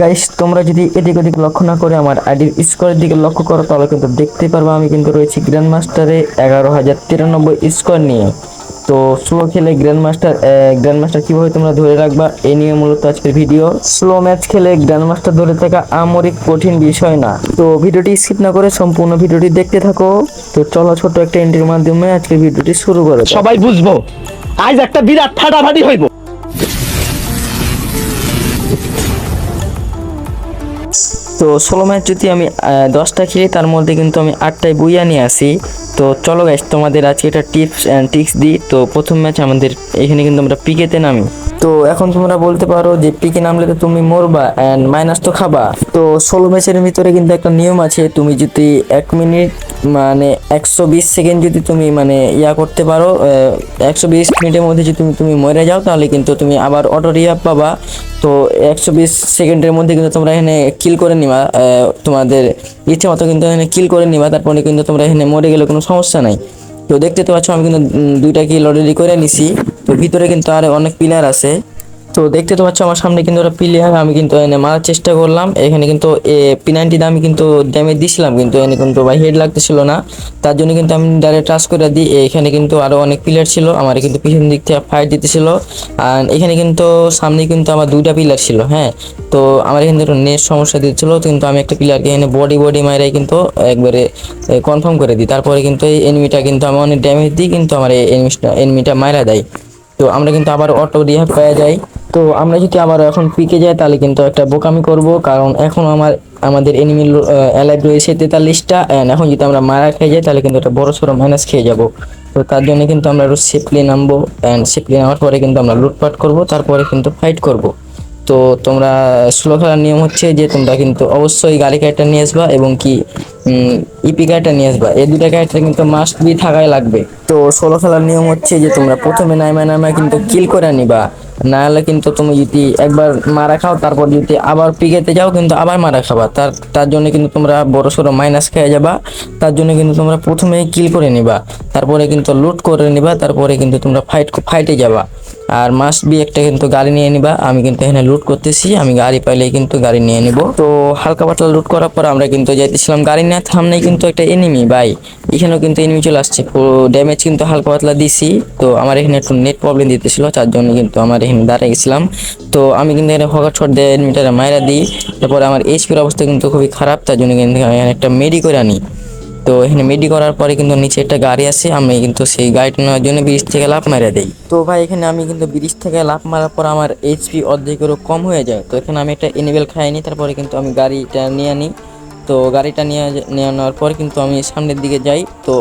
Guys তোমরা যদি এদিক ওদিক লক্ষ্য না করে আমার আইডির স্কোরের দিকে লক্ষ্য করো, তাহলে কিন্তু দেখতে পারব আমি কিন্তু রয়েছি গ্র্যান্ড মাস্টারে এগারো হাজার তিরানব্বই স্কোর নিয়ে। তো স্লো খেলে গ্র্যান্ড মাস্টার গ্র্যান্ড মাস্টার কীভাবে তোমরা ধরে রাখবা, এ নিয়ে মূলত আজকের ভিডিও স্লো ম্যাচ খেলে গ্র্যান্ড মাস্টার ধরে থাকা আমরিক কঠিন বিষয় না। তো ভিডিওটি স্কিপ না করে সম্পূর্ণ ভিডিওটি দেখতে থাকো। তো চলো ছোট একটা এন্ট্রির মাধ্যমে আজকের ভিডিওটি শুরু করে। সবাই বুঝব, আজ একটা বিরাট ফাটাফাটি হইব। তো ষোলো ম্যাচ যদি আমি দশটা খেলি, তার মধ্যে কিন্তু আমি আটটায় বইয়া নিয়ে আসি। তো চলো গাইস তোমাদের আজকে একটা টিপস অ্যান্ড ট্রিক্স দিই। তো প্রথম ম্যাচ আমাদের এখানে কিন্তু আমরা পিকেতে নামি। তো এখন তোমরা বলতে পারো যে পিকে নামলে তো তুমি মরবা অ্যান্ড মাইনাস তো খাবা। তো ষোলো ম্যাচের ভিতরে কিন্তু একটা নিয়ম আছে, তুমি যদি এক মিনিট মানে একশো বিশ সেকেন্ড যদি তুমি মানে ইয়া করতে পারো একশো বিশ মিনিটের মধ্যে যদি তুমি তুমি মরে যাও, তাহলে কিন্তু তুমি আবার অটো রিহাব পাবা। তো একশো বিশ সেকেন্ডের মধ্যে কিন্তু তোমরা এখানে কিল করে নিবা। তোমাদের ইচ্ছে মতো কিন্তু এখানে কিল করে নিবা, তারপরে কিন্তু তোমরা এখানে মরে গেলে কোনো সমস্যা নাই। তো দেখতে তো পাচ্ছ, আমি কিন্তু দুইটা কি লটারি করে নিছি। তো ভিতরে কিন্তু আর অনেক প্লেয়ার আছে। তো দেখতে তো পাচ্ছ আমার সামনে কিন্তু ওরা প্লেয়ার আমি কিন্তু এনে মারার চেষ্টা করলাম। এখানে কিন্তু পি নাইনটিতে আমি কিন্তু ড্যামেজ দিছিলাম, কিন্তু এনে কিন্তু ভাই হেড লাগতেছিল না। তার জন্য কিন্তু আমি ডাইরেক্ট টাচ করে দিই। এখানে কিন্তু আরও অনেক প্লেয়ার ছিল, আমার কিন্তু পিছন দিক থেকে ফাইট দিতেছিল। আর এখানে কিন্তু সামনে কিন্তু আমার দুইটা প্লেয়ার ছিল হ্যাঁ। তো আমার এখানে একটু নেট সমস্যা দিচ্ছিল, কিন্তু আমি একটা প্লেয়ারকে এখানে বডি বডি মারাই কিন্তু একবারে কনফার্ম করে দিই। তারপরে কিন্তু এই এনিমিটা কিন্তু আমি অনেক ড্যামেজ দিই, কিন্তু আমার এই এনিমিটা মারা দেয়। তো আমরা কিন্তু আবার অটো রিহাব পেয়ে যাই। তো আমরা যদি আবার এখন পিকে যাই, তাহলে কিন্তু একটা বোকামি করব। কারণ এখন আমার, আমাদের এনিমি অ্যালাইভ রয়েছে তেতাল্লিশটা। অ্যান্ড এখন যদি আমরা মারা খেয়ে যাই, তাহলে কিন্তু একটা বড় সড়ো মাইনাস খেয়ে যাব। তো তার জন্য কিন্তু আমরা একটু সেফলি নামবো। অ্যান্ড সেফলি নামার পরে কিন্তু আমরা লুটপাট করব। তারপরে কিন্তু ফাইট করব। তো তোমরা স্লো খেলার নিয়ম হচ্ছে যে তোমরা কিন্তু অবশ্যই গাড়ি ক্যারেক্টার নিয়ে আসবা এবং কি ইপি ক্যারেক্টার নিয়ে আসবা। এই দুটা ক্যারেক্টার কিন্তু মাস্ট বি থাকাই লাগবে। তো সোলো খেলার নিয়ম হচ্ছে যে তোমরা প্রথমে নাইমা নাইমা কিন্তু কিল করে নিবা। না হলে কিন্তু তুমি যদি একবার মারা খাও, তারপর যদি আবার পিকেতে যাও, কিন্তু আবার মারা খাবা। তার তার জন্য কিন্তু তোমরা বড় সড়ো মাইনাস খেয়ে যাবা। তার জন্য কিন্তু তোমরা প্রথমে কিল করে নিবা। তারপরে কিন্তু লুট করে নিবা। তারপরে কিন্তু তোমরা ফাইট ফাইটে যাবা। আর মাস্ট বি একটা কিন্তু গাড়ি নিয়ে নিবা। আমি কিন্তু এখানে লুট করতেছি, আমি গাড়ি পাইলেই কিন্তু গাড়ি নিয়ে নিব। তো হালকা পাতলা লুট করার পর আমরা কিন্তু যাইতেছিলাম গাড়ি নিয়ে সামনেই কিন্তু একটা এনিমি ভাই। এখানেও কিন্তু এনিমি চলে আসছে। ড্যামেজ কিন্তু হালকা পাতলা দিছি। তো আমার এখানে একটু নেট প্রবলেম দিতেছিল, তার জন্য কিন্তু আমার এখানে দাঁড়িয়ে গেছিলাম। তো আমি কিন্তু এখানে হকার ছট দিয়ে এনিমিটারে মাইরা দিই। তারপরে আমার এইচপির অবস্থা কিন্তু খুবই খারাপ, তার জন্য কিন্তু আমি একটা মেডি করে আনি। তো এখানে মেডি করার পরে কিন্তু নিচে একটা গাড়ি আছে, আমি কিন্তু সেই গাড়িটা নেওয়ার জন্য ব্রিজ থেকে লাফ মেরে দিই। তো ভাই, এখানে আমি কিন্তু ব্রিজ থেকে লাফ মারার পর আমার এইচপি অর্ধেকেরও কম হয়ে যায়। তো এখানে আমি একটা এনিবেল খাই নিই তারপরে কিন্তু আমি গাড়িটা নিয়ে নিই তো গাড়িটা নিয়ে নিয়ে নেওয়ার পর কিন্তু আমি সামনের দিকে যাই। তো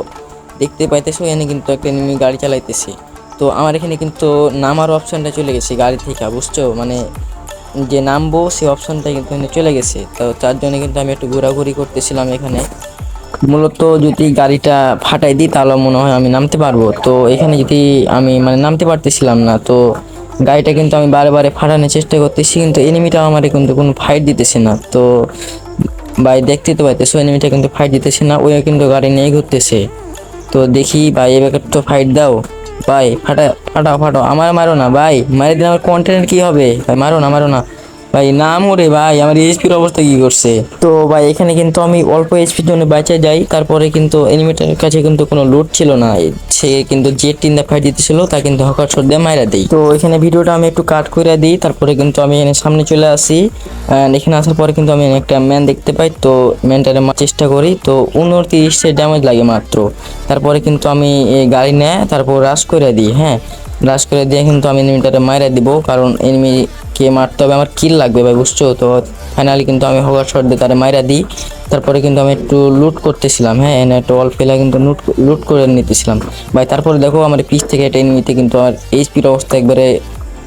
দেখতে পাইতেছো, এখানে কিন্তু একটা এনিমি গাড়ি চালাইতেছি। তো আমার এখানে কিন্তু নামার অপশানটা চলে গেছে গাড়ি থেকে, বুঝছ? মানে যে নামবো সেই অপশনটা কিন্তু চলে গেছে। তো তার জন্য কিন্তু আমি একটু ঘোরাঘুরি করতেছিলাম এখানে। মূলত যদি গাড়িটা ফাটাই দিই, তাহলে মনে হয় আমি নামতে পারব। তো এখানে যদি আমি মানে নামতে পারতেছিলাম না, তো গাড়িটা কিন্তু আমি বারে বারে ফাটানোর চেষ্টা করতেছি, কিন্তু এনিমিটা আমার কিন্তু কোনো ফাইট দিতেছে না। তো ভাই, দেখতে তো পাইতেছো এনিমিটা কিন্তু ফাইট দিতেছে না ওই কিন্তু গাড়ি নিয়ে ঘুরতেছে। তো দেখি ভাই এবার তো ফাইট দাও। ভাই, ফাটা, ফাটাও ফাটাও। আমার মারো না, ভাই। মারি দিলে আমার কন্টেন্ট কি হবে? ভাই, মারো না মারো না। ভাই, না মরে ভাই, আমার এইচপির অবস্থা কি করছে? তো ভাই, এখানে কিন্তু আমি অল্প এইচপির জন্য বাঁচা যাই, তারপরে কিন্তু এনিমেটার কাছে কিন্তু কোনো লুট ছিল না। সে কিন্তু জেট টিন দা ফাইট দিতেছিল তা কিন্তু হকার শট দিয়ে মাইরা দেই। তো এখানে ভিডিওটা আমি একটু কাট করে দিই, তারপরে কিন্তু আমি এখানে সামনে চলে আসি। এখানে আসার পরে কিন্তু আমি একটা ম্যান দেখতে পাই, তো ম্যানটারে চেষ্টা করি। তো উনত্রিশে ড্যামেজ লাগে মাত্র। তারপরে কিন্তু আমি গাড়ি নেয়, তারপর রাশ করে দিই হ্যাঁ। রাশ করে দিয়ে কিন্তু আমি এনিমিটারে মাইরা দিব, কারণ এনিমিকে মারতে হবে, আমার কিল লাগবে ভাই, বুঝছ? তো ফাইনালি কিন্তু আমি হওয়ার শট দিয়ে তারে মাইরা দিই। তারপরে কিন্তু আমি একটু লুট করতেছিলাম হ্যাঁ? এনে একটু অল্প পেলা কিন্তু লুট লুট করে নিতেছিলাম। ভাই, তারপরে দেখো আমার পিস থেকে একটা এনিমিতে কিন্তু আমার এইচপির অবস্থা একবারে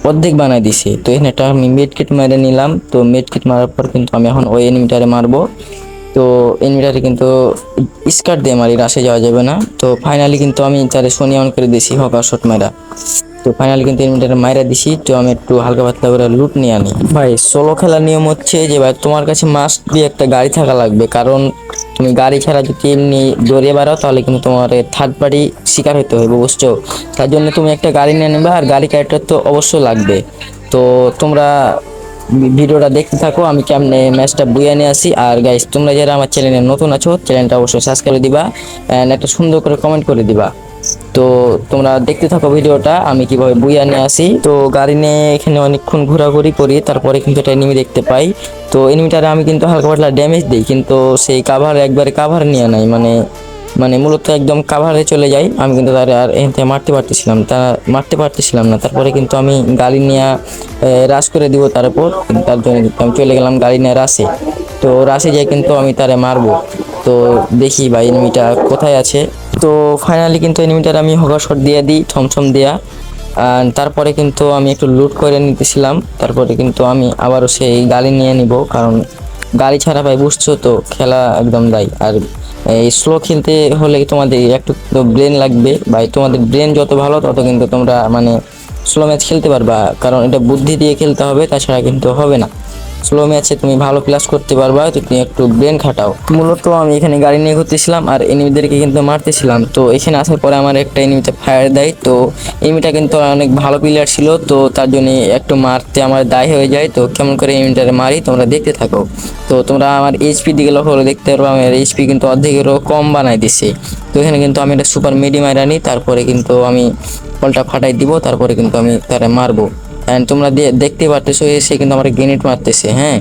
অর্ধেক বানাই দিছি। তো এখানে একটা আমি মেড কিট মেরে নিলাম, তো মেড কিট মারার পর কিন্তু আমি এখন ওই এনিমিটারে মারবো। তো এনিমিটারে কিন্তু স্কার্ট দিয়ে মারি রাশে যাওয়া যাবে না। তো ফাইনালি কিন্তু আমি তারে শনি অন করে দিয়েছি হকার শট মেরা তো ফাইনালি কিন্তু এনিমিটারে মাইরা দিছি, তো আমি একটু হালকা পাতলা করে লুট নিয়ে আনি। ভাই সোলো খেলার নিয়ম হচ্ছে যে, ভাই, তোমার কাছে মাস্ট বি একটা গাড়ি থাকা লাগবে, কারণ তুমি গাড়ি ছাড়া যদি এমনি দৌড়ে বেড়াও, তাহলে কিন্তু তোমার থার্ড পার্টি শিকার হতে হবে বুঝছ? তার জন্য তুমি একটা গাড়ি নিয়ে নেবে আর গাড়ি ক্যারেক্টার তো অবশ্যই লাগবে। তো তোমরা ভিডিওটা দেখতে থাকো, আমি কেমনে ম্যাচটা বুয়ে নিয়ে আসি। আর গাইস তোমরা যারা আমার চ্যানেলে নতুন আছো চ্যানেলটা অবশ্যই সাবস্ক্রাইব করে দিবা অ্যান্ড একটা সুন্দর করে কমেন্ট করে দিবা। তো তোমরা দেখতে থাকো ভিডিওটা, আমি কীভাবে বুইয়া নিয়ে আসি। তো গাড়ি নিয়ে এখানে অনেকক্ষণ ঘোরাঘুরি করি, তারপরে কিন্তু একটা এনিমি দেখতে পাই। তো এনিমিটারে আমি কিন্তু হালকা পাতলা ড্যামেজ দিই, কিন্তু সেই কাভার একবারে কাভার নিয়ে নাই মানে মানে মূলত একদম কাভারে চলে যাই। আমি কিন্তু তার আর এখান থেকে মারতে পারতেছিলাম, তা মারতে পারতেছিলাম না। তারপরে কিন্তু আমি গাড়ি নিয়ে রাশ করে দিব তার উপর তার জন্য আমি চলে গেলাম গাড়ি নিয়ে রাশে তো রাশে যাই কিন্তু আমি তারে মারবো। তো দেখি ভাই এনিমিটা কোথায় আছে। তো ফাইনালি কিন্তু এনিমিটার আমি হগার শট দিয়ে দিই থমথম দেয়া। তারপরে কিন্তু আমি একটু লুট করে নিতেছিলাম। তারপরে কিন্তু আমি আবারও সেই গাড়ি নিয়ে নিব, কারণ গাড়ি ছাড়া ভাই বুঝছ তো, খেলা একদম দায়। আর এই স্লো খেলতে হলে তোমাদের একটু ব্রেন লাগবে। ভাই, তোমাদের ব্রেন যত ভালো, তত কিন্তু তোমরা মানে স্লো ম্যাচ খেলতে পারবা। কারণ এটা বুদ্ধি দিয়ে খেলতে হবে, তাছাড়া কিন্তু হবে না। স্লো ম্যাচে তুমি ভালো প্লাস করতে পারবা তুমি একটু ব্রেন খাটাও। মূলত আমি এখানে গাড়ি নিয়ে ঘুরতেছিলাম আর এনিমিদেরকে কিন্তু মারতেছিলাম। তো এখানে আসার পরে আমার একটা এনিমিতে ফায়ার দেয়। তো এনিমিটা কিন্তু অনেক ভালো প্লেয়ার ছিল, তো তার জন্য একটু মারতে আমার দায় হয়ে যায়। তো কেমন করে এনিমিটারে মারি, তোমরা দেখতে থাকো। তো তোমরা আমার এইচপি দিকে লক্ষ্য করে দেখতে পারব, আমার এইচপি কিন্তু অর্ধেকেরও কম বানাই দিছে। তো এখানে কিন্তু আমি একটা সুপার মিডি মারা নিই, তারপরে কিন্তু আমি বলটা ফাটাই দিব, তারপরে কিন্তু আমি তারে মারবো। অ্যান্ড তোমরা দেখতে পারতেছো সে কিন্তু আমার গ্রেনেড মারতেছে হ্যাঁ?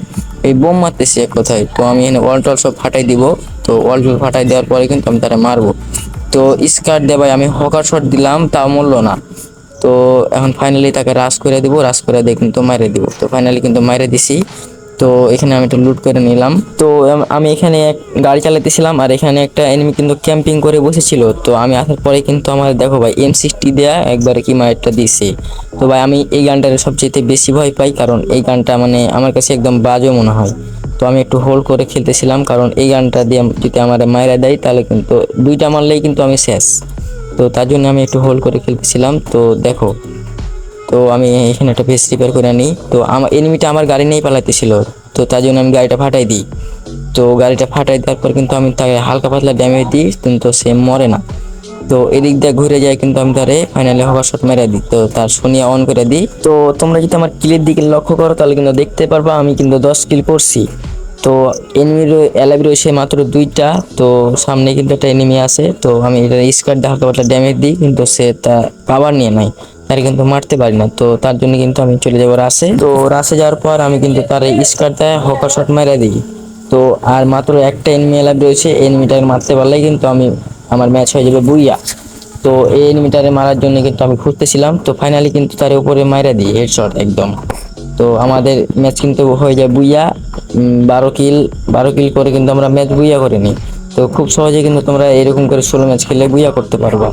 এই বোম মারতেছে এক কথায়। তো আমি এখানে ওয়াল টল সব ফাটাই দিব। তো ওয়াল টল ফাটাই দেওয়ার পরে কিন্তু আমি তারা মারবো। তো স্কার দিয়ে ভাই, আমি হকার শট দিলাম, তা মরলো না। তো এখন ফাইনালি তাকে রাস করে দিব রাস করে দিয়ে কিন্তু মারে দিব। তো ফাইনালি কিন্তু মারে দিছি। তো এখানে আমি একটু লুট করে নিলাম। তো আমি এখানে এক গাড়ি চালাতেছিলাম আর এখানে একটা এনিমি কিন্তু ক্যাম্পিং করে বসেছিল। তো আমি আসার পরে কিন্তু আমার, দেখো ভাই এম সিক্সটি দেয়া একবারে কি মারটা দিছে। তো ভাই, আমি এই গানটার সবচেয়ে বেশি ভয় পাই কারণ এই গানটা মানে আমার কাছে একদম বাজে মনে হয়। তো আমি একটু হোল্ড করে খেলতেছিলাম কারণ এই গানটা দিয়ে যদি আমার মায়েরা দেয় তাহলে কিন্তু দুইটা মারলেই কিন্তু আমি শেষ। তো তার জন্য আমি একটু হোল্ড করে খেলতেছিলাম। তো দেখো তো আমি এখানে একটা পেস রিপেয়ার করে নিই তো আমার এনিমিটা আমার গাড়ি নিয়েই পালাইতেছিল। তো তার জন্য আমি গাড়িটা ফাটাই দিই। তো গাড়িটা ফাটাই দেওয়ার পর কিন্তু আমি তাকে হালকা পাতলা ড্যামেজ দিই, কিন্তু সে মরে না। তো এদিক দিয়ে ঘুরে যায় কিন্তু আমি তারে ফাইনালি হওয়ার শট মেরে দিই। তো তার সোনিয়া অন করে দিই। তো তোমরা যদি আমার কিলের দিকে লক্ষ্য করো, তাহলে কিন্তু দেখতে পারবা আমি কিন্তু দশ কিল করছি। তো এনিমির অ্যালাবি রয়েছে মাত্র দুইটা। তো সামনে কিন্তু একটা এনিমি আছে। তো আমি এটা দিয়ে হালকা পাতলা ড্যামেজ দিই, কিন্তু সে তা পাওয়ার নিয়ে নাই তার কিন্তু মারতে পারি না। তো তার জন্য কিন্তু আমি চলে যাব রাসে। তো রাসে যাওয়ার পর আমি কিন্তু তার স্কার দেয় হকার শট মেরে দিই। তো আর মাত্র একটা এনিমি অ্যালাবি রয়েছে এনিমিটাকে মারতে পারলেই কিন্তু আমি আমার ম্যাচ হয়ে যাবে বুইয়া। তো এই এনিমিটারে মারার জন্য কিন্তু আমি খুঁজতেছিলাম, তো ফাইনালি কিন্তু তার উপরে মাইরা দিই হেডশট একদম। তো আমাদের ম্যাচ কিন্তু হয়ে যায় বুইয়া বারো কিল বারো কিল করে কিন্তু আমরা ম্যাচ বুইয়া করে নিই তো খুব সহজে কিন্তু তোমরা এরকম করে ষোলো ম্যাচ খেলে বুইয়া করতে পারবা।